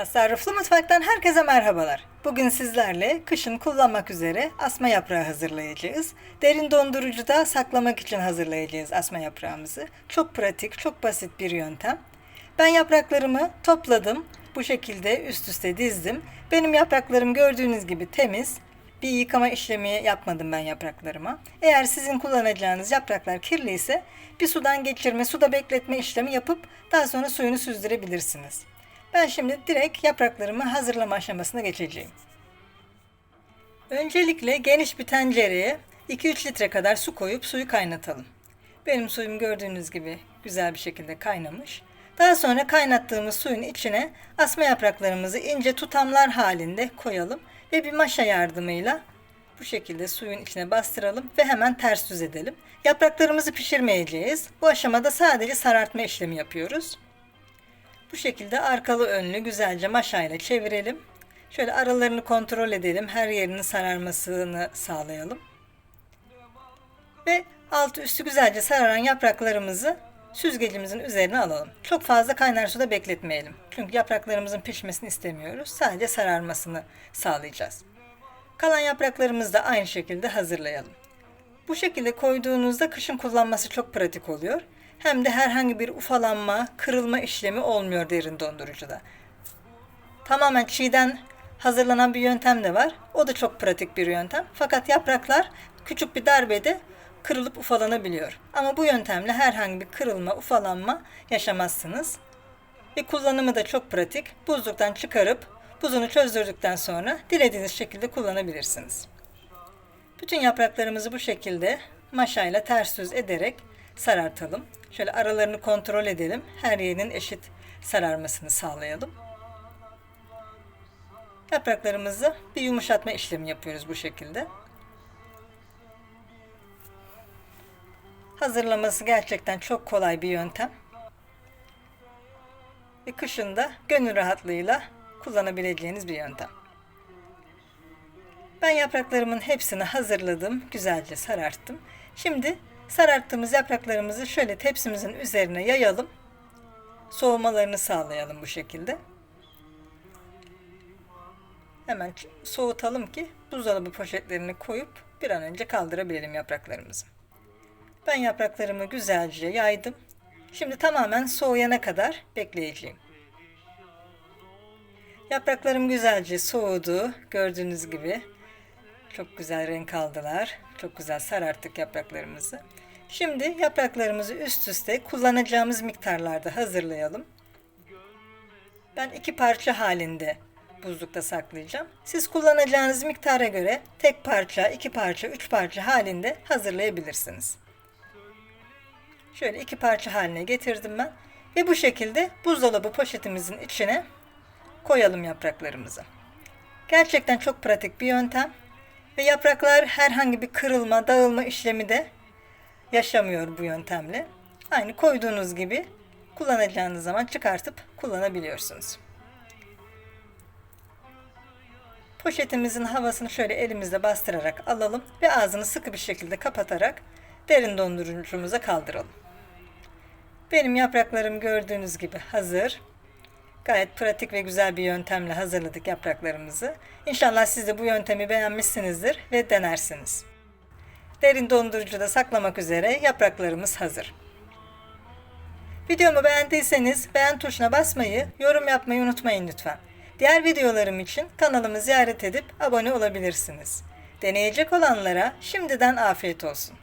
Tasarruflu Mutfak'tan herkese merhabalar. Bugün sizlerle kışın kullanmak üzere asma yaprağı hazırlayacağız. Derin dondurucuda saklamak için hazırlayacağız asma yaprağımızı. Çok pratik, çok basit bir yöntem. Ben yapraklarımı topladım. Bu şekilde üst üste dizdim. Benim yapraklarım gördüğünüz gibi temiz. Bir yıkama işlemi yapmadım ben yapraklarıma. Eğer sizin kullanacağınız yapraklar kirli ise bir sudan geçirme, suda bekletme işlemi yapıp daha sonra suyunu süzdürebilirsiniz. Ben şimdi direkt yapraklarımı hazırlama aşamasına geçeceğim. Öncelikle geniş bir tencereye 2-3 litre kadar su koyup suyu kaynatalım. Benim suyum gördüğünüz gibi güzel bir şekilde kaynamış. Daha sonra kaynattığımız suyun içine asma yapraklarımızı ince tutamlar halinde koyalım ve bir maşa yardımıyla bu şekilde suyun içine bastıralım ve hemen ters düz edelim. Yapraklarımızı pişirmeyeceğiz. Bu aşamada sadece sarartma işlemi yapıyoruz. Bu şekilde arkalı önlü güzelce maşayla çevirelim. Şöyle aralarını kontrol edelim. Her yerinin sararmasını sağlayalım. Ve altı üstü güzelce sararan yapraklarımızı süzgecimizin üzerine alalım. Çok fazla kaynar suda bekletmeyelim. Çünkü yapraklarımızın pişmesini istemiyoruz. Sadece sararmasını sağlayacağız. Kalan yapraklarımızı da aynı şekilde hazırlayalım. Bu şekilde koyduğunuzda kışın kullanması çok pratik oluyor. Hem de herhangi bir ufalanma, kırılma işlemi olmuyor derin dondurucuda. Tamamen çiğden hazırlanan bir yöntem de var. O da çok pratik bir yöntem. Fakat yapraklar küçük bir darbede kırılıp ufalanabiliyor. Ama bu yöntemle herhangi bir kırılma, ufalanma yaşamazsınız. Ve kullanımı da çok pratik. Buzluktan çıkarıp buzunu çözdürdükten sonra dilediğiniz şekilde kullanabilirsiniz. Bütün yapraklarımızı bu şekilde maşayla ters düz ederek sarartalım. Şöyle aralarını kontrol edelim. Her yerinin eşit sararmasını sağlayalım. Yapraklarımızı bir yumuşatma işlemi yapıyoruz bu şekilde. Hazırlaması gerçekten çok kolay bir yöntem. Ve kışın gönül rahatlığıyla kullanabileceğiniz bir yöntem. Ben yapraklarımın hepsini hazırladım. Güzelce sararttım. Şimdi sararttığımız yapraklarımızı şöyle tepsimizin üzerine yayalım. Soğumalarını sağlayalım bu şekilde. Hemen soğutalım ki buzdolabı poşetlerini koyup bir an önce kaldırabilelim yapraklarımızı. Ben yapraklarımı güzelce yaydım. Şimdi tamamen soğuyana kadar bekleyeceğim. Yapraklarım güzelce soğudu. Gördüğünüz gibi çok güzel renk aldılar. Çok güzel sararttık yapraklarımızı. Şimdi yapraklarımızı üst üste kullanacağımız miktarlarda hazırlayalım. Ben iki parça halinde buzlukta saklayacağım. Siz kullanacağınız miktara göre tek parça, iki parça, üç parça halinde hazırlayabilirsiniz. Şöyle iki parça haline getirdim ben. Ve bu şekilde buzdolabı poşetimizin içine koyalım yapraklarımızı. Gerçekten çok pratik bir yöntem. Ve yapraklar herhangi bir kırılma, dağılma işlemi de yaşamıyor bu yöntemle. Aynı koyduğunuz gibi kullanacağınız zaman çıkartıp kullanabiliyorsunuz. Poşetimizin havasını şöyle elimizle bastırarak alalım ve ağzını sıkı bir şekilde kapatarak derin dondurucumuza kaldıralım. Benim yapraklarım gördüğünüz gibi hazır. Gayet pratik ve güzel bir yöntemle hazırladık yapraklarımızı. İnşallah siz de bu yöntemi beğenmişsinizdir ve denersiniz. Derin dondurucuda saklamak üzere yapraklarımız hazır. Videomu beğendiyseniz beğen tuşuna basmayı, yorum yapmayı unutmayın lütfen. Diğer videolarım için kanalımı ziyaret edip abone olabilirsiniz. Deneyecek olanlara şimdiden afiyet olsun.